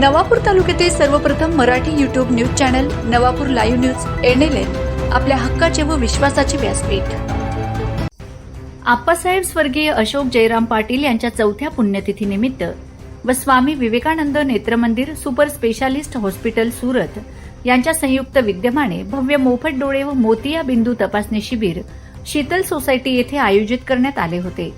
नवापूर तालुक्यातील सर्वप्रथम Marathi YouTube news channel Navapur live news NLN आपल्या हक्काचे व विश्वासाचे व्यासपीठ. आप्पासाहेब स्वर्गीय अशोक जयराम पाटील यांच्या चौथ्या पुण्यतिथीनिमित्त व Swami Vivekananda Netramandir super specialist hospital Surat यांच्या संयुक्त विद्यमाने भव्य मोफत डोळे व मोतिया बिंदू तपासणी शिबिर शीतल सोसायटी येथे आयोजित करण्यात आले होते.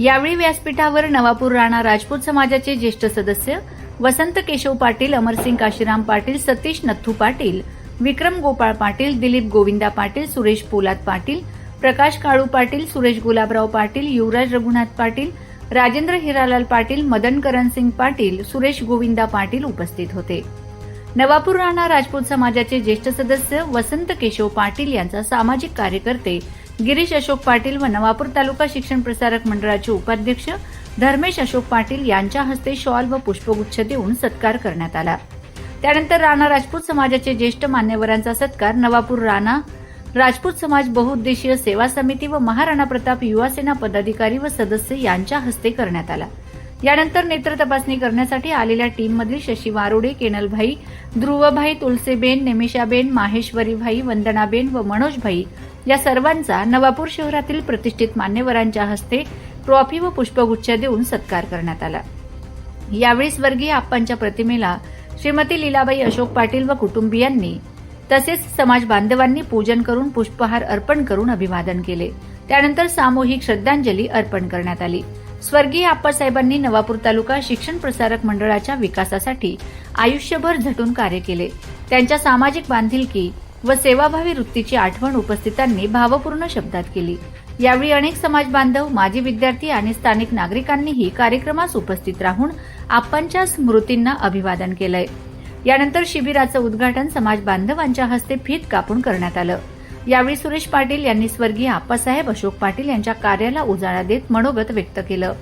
यावेळी व्यासपीठावर नवापूर राणा राजपूत समाजाचे ज्येष्ठ सदस्य वसंत केशव पाटील अमरसिंग काशीराम पाटील सतीश नथू पाटील विक्रम गोपाळ पाटील दिलीप गोविंदा पाटील सुरेश पोलाद पाटील प्रकाश काळू पाटील सुरेश गुलाबराव पाटील युवराज रघुनाथ पाटील राजेंद्र हिरालाल पाटील मदन करणसिंग पाटील सुरेश गोविंदा पाटील उपस्थित होते. नवापूर राणा राजपूत समाजाचे ज्येष्ठ सदस्य वसंत केशव पाटील यांचा सामाजिक कार्यकर्ते गिरीश अशोक पाटील व नवापूर तालुका शिक्षण प्रसारक मंडळाचे उपाध्यक्ष धर्मेश अशोक पाटील यांच्या हस्ते शॉल व पुष्पगुच्छ देऊन सत्कार करण्यात आला. त्यानंतर राणा राजपूत समाजाचे ज्येष्ठ मान्यवरांचा सत्कार नवापूर राणा राजपूत समाज बहुउद्देशीय सेवा समिती व महाराणा प्रताप युवा सेना पदाधिकारी व सदस्य यांच्या हस्ते करण्यात आला. यानंतर नेत्र तपासणी करण्यासाठी आलेल्या टीममधील शशी वारोडे केनलभाई ध्रुवभाई तुलसेबेन नेमिषाबेन माहेश्वरीभाई वंदनाबेन व मनोजभाई या सर्वांचा नवापूर शहरातील प्रतिष्ठित मान्यवरांच्या हस्ते ट्रॉफी व पुष्पगुच्छ देऊन सत्कार करण्यात आला. यावेळी स्वर्गीय आप्पांच्या प्रतिमेला श्रीमती लीलाबाई अशोक पाटील व कुटुंबियांनी तसेच समाज बांधवांनी पूजन करून पुष्पहार अर्पण करून अभिवादन केले. त्यानंतर सामूहिक श्रद्धांजली अर्पण करण्यात आली. स्वर्गीय आप्पासाहेबांनी नवापूर तालुका शिक्षण प्रसारक मंडळाच्या विकासासाठी आयुष्यभर झटून कार्य केले. त्यांच्या सामाजिक बांधिलकी व सेवाभावी वृत्तीची आठवण उपस्थितांनी भावपूर्ण शब्दात केली. यावेळी अनेक समाज बांधव माजी विद्यार्थी आणि स्थानिक नागरिकांनीही कार्यक्रमास उपस्थित राहून आप्पांच्या स्मृतींना अभिवादन केलंय. यानंतर शिबिराचं उद्घाटन समाज बांधवांच्या हस्ते फीत कापून करण्यात आलं. यावेळी सुरेश पाटील यांनी स्वर्गीय आप्पासाहेब अशोक पाटील यांच्या कार्याला उजाळा देत मनोगत व्यक्त केलं.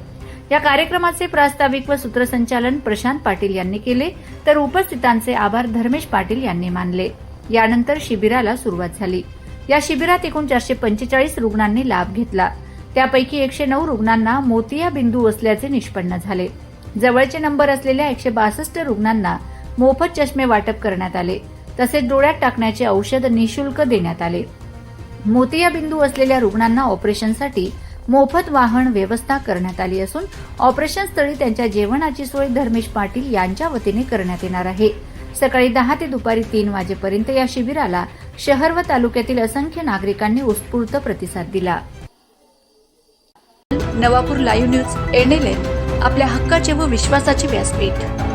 या कार्यक्रमाचे प्रास्ताविक व सूत्रसंचालन प्रशांत पाटील यांनी केले तर उपस्थितांचे आभार धर्मेश पाटील यांनी मानले. यानंतर शिबिराला सुरुवात झाली. या शिबिरात एकूण चारशे पंचेचाळीस रुग्णांनी लाभ घेतला. त्यापैकी एकशे नऊ रुग्णांना मोतिया बिंदू असल्याचे निष्पन्न झाले. जवळचे नंबर असलेल्या एकशे बासष्ट रुग्णांना मोफत चष्मे वाटप करण्यात आले. तसेच डोळ्यात टाकण्याचे औषध निशुल्क देण्यात आले. मोतिया बिंदू असलेल्या रुग्णांना ऑपरेशनसाठी मोफत वाहन व्यवस्था करण्यात आली असून ऑपरेशन स्थळी त्यांच्या जेवणाची सोय धर्मेश पाटील यांच्या वतीने करण्यात येणार आहे. सकाळी दहा ते दुपारी तीन वाजेपर्यंत या शिबिराला शहर व तालुक्यातील असंख्य नागरिकांनी उत्स्फूर्त प्रतिसाद दिला. नवापूर लाईव्ह न्यूज एनएलएन आपल्या हक्काचे व विश्वासाचे व्यासपीठ.